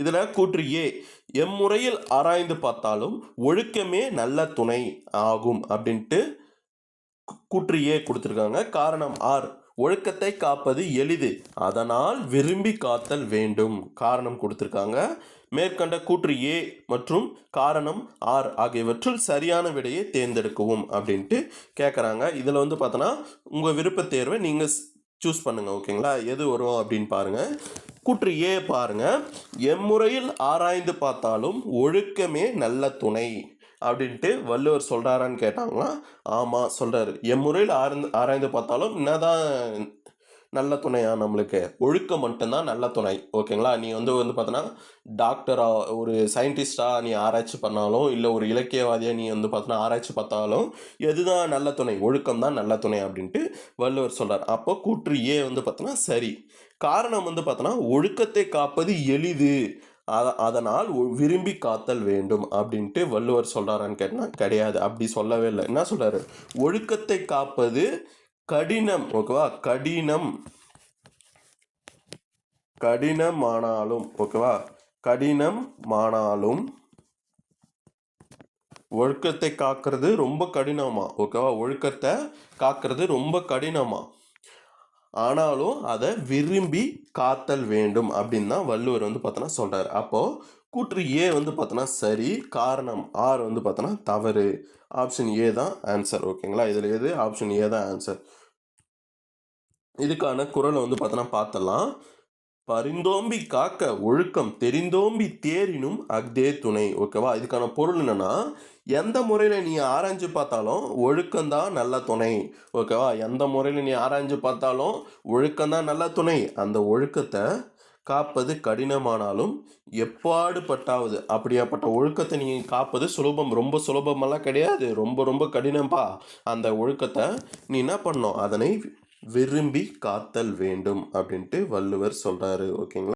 இதில் கூற்று ஏ. எம்முறையில் ஆராய்ந்து பார்த்தாலும் ஒழுக்கமே நல்ல துணை ஆகும் அப்படின்ட்டு கூற்று ஏ கொடுத்துருக்காங்க. காரணம் ஆர். ஒழுக்கத்தை காப்பது எளிது. அதனால் விரும்பி காத்தல் வேண்டும். காரணம் கொடுத்துருக்காங்க. மேற்கண்ட கூற்று ஏ மற்றும் காரணம் ஆர் ஆகியவற்றில் சரியான விடையை தேர்ந்தெடுக்கவும் அப்படின்ட்டு கேட்குறாங்க இதில் வந்து பார்த்தோன்னா உங்கள் விருப்ப தேர்வை நீங்கள் சூஸ் பண்ணுங்கள் ஓகேங்களா? எது வரும் அப்படின்னு பாருங்கள் கூற்று ஏ பாருங்க. எம்முறையில் ஆராய்ந்து பார்த்தாலும் ஒழுக்கமே நல்ல துணை அப்படின்ட்டு வள்ளுவர் சொல்கிறாரான்னு கேட்டாங்களா? ஆமாம் சொல்கிறாரு எம்முறையில் ஆராய்ந்து ஆராய்ந்து பார்த்தாலும் என்னதான் நல்ல துணையா நம்மளுக்கு? ஒழுக்கம் மட்டும்தான் நல்ல துணை. ஓகேங்களா? நீ வந்து வந்து பார்த்தோன்னா டாக்டராக ஒரு சயின்டிஸ்டாக நீ ஆராய்ச்சி பண்ணாலும் இல்லை ஒரு இலக்கியவாதியாக நீ வந்து பார்த்தோன்னா ஆராய்ச்சி பார்த்தாலும் எதுதான் நல்ல துணை? ஒழுக்கம் தான் நல்ல துணை அப்படின்ட்டு வள்ளுவர் சொல்கிறார் அப்போ கூற்று ஏ வந்து பார்த்தோன்னா சரி. காரணம் வந்து பார்த்தோன்னா ஒழுக்கத்தை காப்பது எளிது. அதனால் விரும்பி காத்தல் வேண்டும் அப்படின்ட்டு வள்ளுவர் சொல்கிறாரான்னு கேட்டால் கிடையாது. அப்படி சொல்லவே இல்லை. என்ன சொல்கிறாரு ஒழுக்கத்தை காப்பது கடினம் ஓகேவா கடினம். கடினமானாலும் ஓகேவா கடினமானாலும் ஒழுக்கத்தை காக்கிறது ரொம்ப கடினமா ஓகேவா ஒழுக்கத்தை காக்கிறது ரொம்ப கடினமா. ஆனாலும் அதை விரும்பி காத்தல் வேண்டும் அப்படின்னு தான் வள்ளுவர் வந்து பார்த்தோன்னா சொல்கிறார் அப்போது கூற்று ஏ வந்து பார்த்தோன்னா சரி காரணம் ஆர் வந்து பார்த்தோன்னா தவறு. ஆப்ஷன் ஏ தான் ஆன்சர் ஓகேங்களா? இதில் எது? ஆப்ஷன் ஏ தான் ஆன்சர் இதுக்கான குரலை வந்து பார்த்தோன்னா பார்த்தலாம் பரிந்தோம்பி காக்க ஒழுக்கம் தெரிந்தோம்பி தேரினும் அக்தே துணை. ஓகேவா இதுக்கான பொருள் என்னென்னா எந்த முறையில் நீ ஆராய்ஞ்சு பார்த்தாலும் ஒழுக்கம்தான் நல்ல துணை. ஓகேவா எந்த முறையில் நீ ஆராய்ஞ்சு பார்த்தாலும் ஒழுக்கம்தான் நல்ல துணை. அந்த ஒழுக்கத்தை காப்பது கடினமானாலும் எப்பாடுபட்டாவது அப்படியாப்பட்ட ஒழுக்கத்தை நீ காப்பது சுலபம். ரொம்ப சுலபமெல்லாம் கிடையாது. ரொம்ப ரொம்ப கடினம்பா. அந்த ஒழுக்கத்தை நீ என்ன பண்ணணும்? அதனை விரும்பி காத்தல் வேண்டும் அப்படின்ட்டு வள்ளுவர் சொல்கிறாரு ஓகேங்களா?